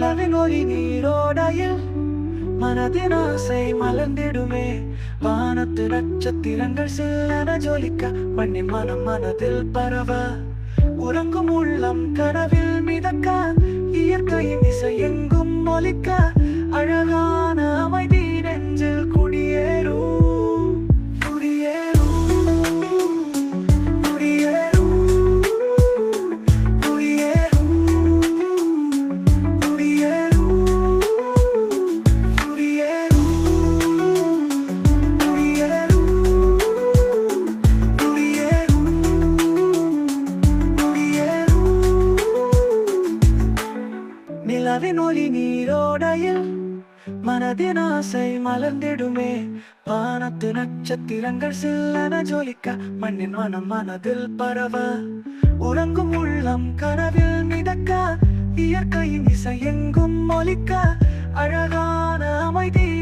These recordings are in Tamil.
நிலவின் ஒளி நீரோடையில் மனதின் ஆசை மலர்ந்திடுமே வானத்து நட்சத்திரங்கள் சில்லன ஜொலிக்க மண்ணின் மனம் மனதில் பரவ உறங்கும் உள்ளம் கனவில் மிதக்க இயற்கையின் இசை எங்கும் ஒலிக்க நிலவின் ஒளி நீரோடையில் மனதின் ஆசை மலர்ந்திடுமே. வானத்து நட்சத்திரங்கள் சில்லன ஜொலிக்க மண்ணின் மனம் மனதில் பரவ. உறங்கும் உள்ளம் கனவில் மிதக்க இயற்கையின் இசை எங்கும் ஒலிக்க அழகான அமைதி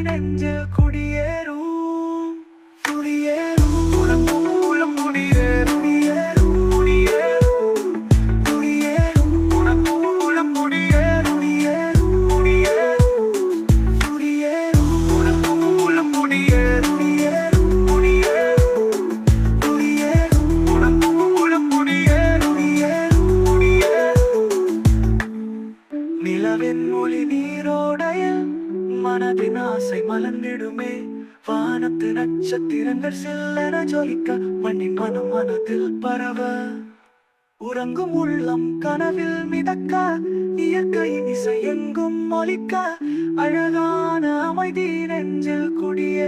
நிலவின் ஒளி நீரோடையில் மனதின் ஆசை மலர்ந்திடுமே. வானத்து நட்சத்திரங்கள் சில்லென ஜொலிக்க மண்ணின் மனம் மனதில் பரவ. உறங்கும் உள்ளம் கனவில் மிதக்க இயற்கை இசை எங்கும் ஒலிக்க அழகான அமைதி நெஞ்சில் குடிய.